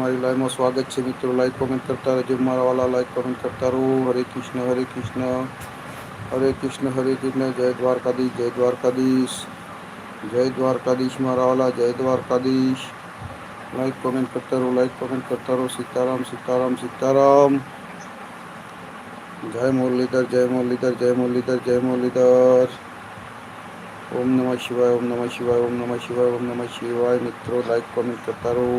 મારી લાઈવમાં સ્વાગત છે મિત્રો લાઈક કોમેન્ટ કરતા રહેજો મારા વાલા લાઈક કોમેન્ટ કરતા રહો હરે કૃષ્ણ હરે કૃષ્ણ હરે કૃષ્ણ હરે કૃષ્ણ જય દ્વારકાધીશ જય દ્વારકાધીશ જય દ્વારકાધીશ મારા વાલા જય દ્વારકાધીશ લાઈક કોમેન્ટ કરતા રહો લાઈક કોમેન્ટ કરતા રહો સીતારામ સીતારામ સીતારામ જય મુરલીધર જય મુરલીધર જય મુરલીધર જય મુરલીધર ઓમ નમઃ શિવાય ઓમ નમઃ શિવાય ઓમ નમઃ શિવાય ઓમ નમઃ શિવાય મિત્રો લાઈક કોમેન્ટ કરતા રહો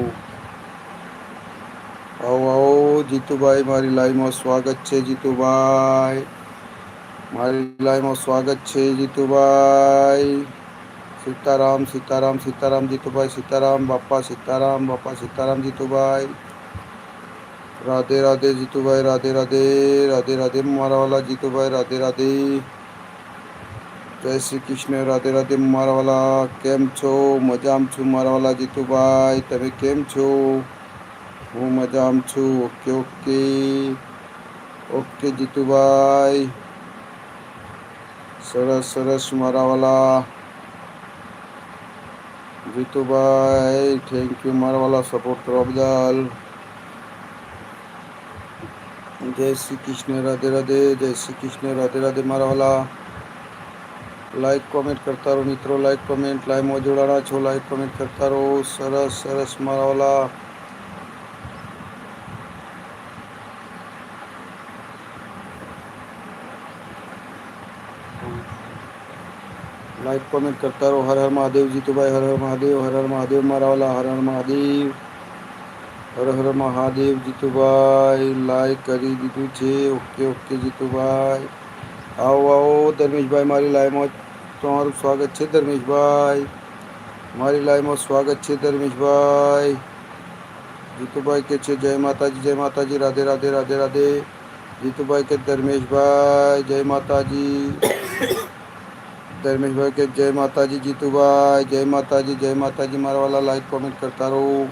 આવો આવો જીતુભાઈ મારી લાઈવમાં સ્વાગત છે જીતુભાઈ મારી લાઈવમાં સ્વાગત છે જીતુભાઈ સીતારામ સીતારામ સીતારામ જીતુભાઈ સીતારામ બાપા સીતારામ બાપા સીતારામ જીતુભાઈ રાધે રાધે જીતુભાઈ રાધે રાધે રાધે રાધે મારા વાલા જીતુભાઈ રાધે રાધે જય શ્રી કૃષ્ણ રાધે રાધે મારા વાલા કેમ છો મજામાં છું મારા વાલા જીતુભાઈ તમે કેમ છો હું મજામાં છું ઓકે ઓકે ઓકે જીતુભાઈ સરસ સરસ મારા વાલા જીતુભાઈ થેન્ક યુ મારા વાલા સપોર્ટ કરવા બદલ જય શ્રી કૃષ્ણ રાધે રાધે જય શ્રી કૃષ્ણ રાધે રાધે મારા વાલા લાઈક કોમેન્ટ કરતા રહો મિત્રો લાઈક કોમેન્ટ લાઈવમાં જોડાણા છો લાઈક કોમેન્ટ કરતા રહો સરસ સરસ મારા વાલા લાઈક કોમેન્ટ કરતા રહો હર હર મહાદેવ જીતુભાઈ હર હર મહાદેવ હર હર મહાદેવ મારા વાલા હર હર મહાદેવ હર હર મહાદેવ જીતુભાઈ લાઈક કરી દીધું છે ઓકે ઓકે જીતુભાઈ આવો આવો ધર્મેશભાઈ મારી લાઈવમાં તમારું સ્વાગત છે ધર્મેશભાઈ મારી લાઈવમાં સ્વાગત છે ધર્મેશભાઈ જીતુભાઈ કે છે જય માતાજી જય માતાજી રાધે રાધે રાધે રાધે જીતુભાઈ કે ધર્મેશભાઈ જય માતાજી धर्मेश भाई के जय माता जी जीतू भाई, जय माता जी जय माता जी मारा वाला लाइक कमेंट करता रहो।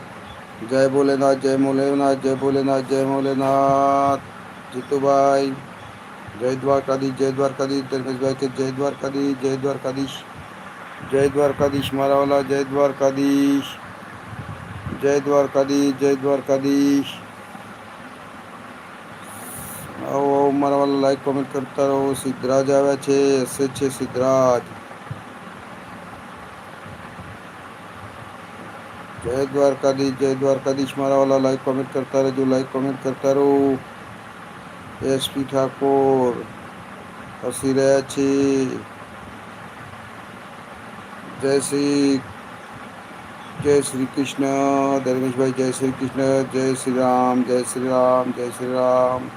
जय भोलेनाथ जय भोलेनाथ जय भोलेनाथ जय भोलेनाथ। जीतू भाई, जय द्वारकाधीश जय द्वारकाधीश। धर्मेश भाई के जय द्वारकाधीश जय द्वारकाधीश। जय द्वारकाधीश, मारा वाला, जय द्वारकाधीश। जय द्वारकाधीश जय द्वारकाधीश। મારા વાલા લાઈક કોમેન્ટ કરતા રહો સિદ્ધરાજ આવ્યા છે એસે છે સિદ્ધરાજ જય દ્વારકાધીશ જય દ્વારકાધીશ મારા વાલા લાઈક કોમેન્ટ કરતા રહેજો લાઈક કોમેન્ટ કરતા રહો એસપી ઠાકોર હસી રહ્યા છે જય શ્રી જય શ્રી કૃષ્ણ ધર્મેશભાઈ જય શ્રી કૃષ્ણ જય શ્રી રામ જય શ્રી રામ જય શ્રી રામ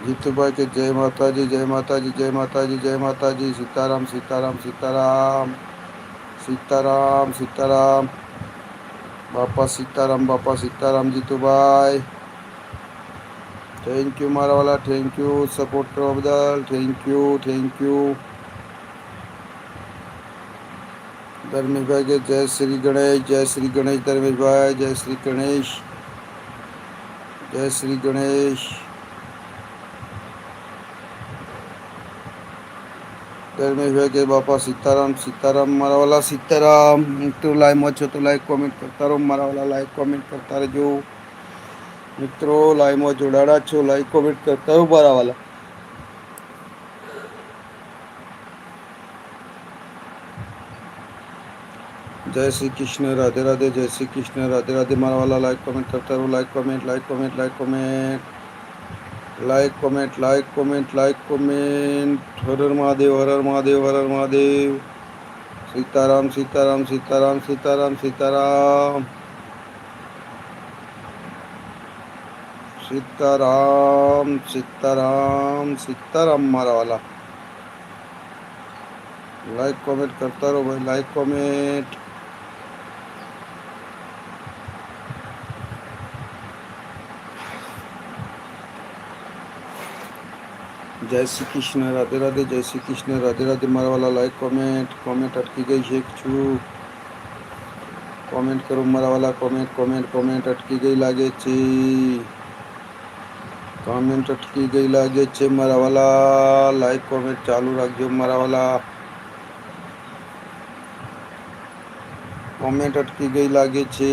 जीतू भाई के जय माता जी जय माता जी जय माता जी जय माता जी सीताराम सीताराम सीताराम सीताराम सीताराम। बापा सीताराम बापा सीताराम जीतू भाई। थैंक यू मारा वाला थैंक यू सपोर्ट करो बदल thank you thank you Dharmesh भाई के जय श्री गणेश, जय श्री गणेश, धर्मेश भाई, जय श्री गणेश। जय श्री गणेश। प्यार हुए बापा सीताराम सीताराम वाला सीताराम मित्रों लाइक मचो तो लाइक कमेंट करता रहो वाला लाइक कमेंट करता रहो मित्रों छो लाइक कमेंट करता रहो वाला जय श्री कृष्ण राधे राधे जय श्री कृष्ण राधे राधे मारा वाला लाइक कमेंट करता रहो like comment like comment like comment like comment like comment like comment Har Har Mahadev Har Har Mahadev Har Har Mahadev Sitaram Sitaram Sitaram Sitaram Sitaram Sitaram Sitaram Sitaram मारा वाला like comment करता रहो भाई like comment જય શ્રી કૃષ્ણ રાધે રાધે જય શ્રી કૃષ્ણ રાધે રાધે મારા વાલા like comment comment અટકી ગઈ છે છું કોમેન્ટ કરો મારા વાલા કોમેન્ટ કોમેન્ટ કોમેન્ટ અટકી ગઈ લાગે છે કોમેન્ટ અટકી ગઈ લાગે છે મારા વાલા લાઈક કોમેન્ટ ચાલુ રાખજો મારા વાલા કોમેન્ટ અટકી ગઈ લાગે છે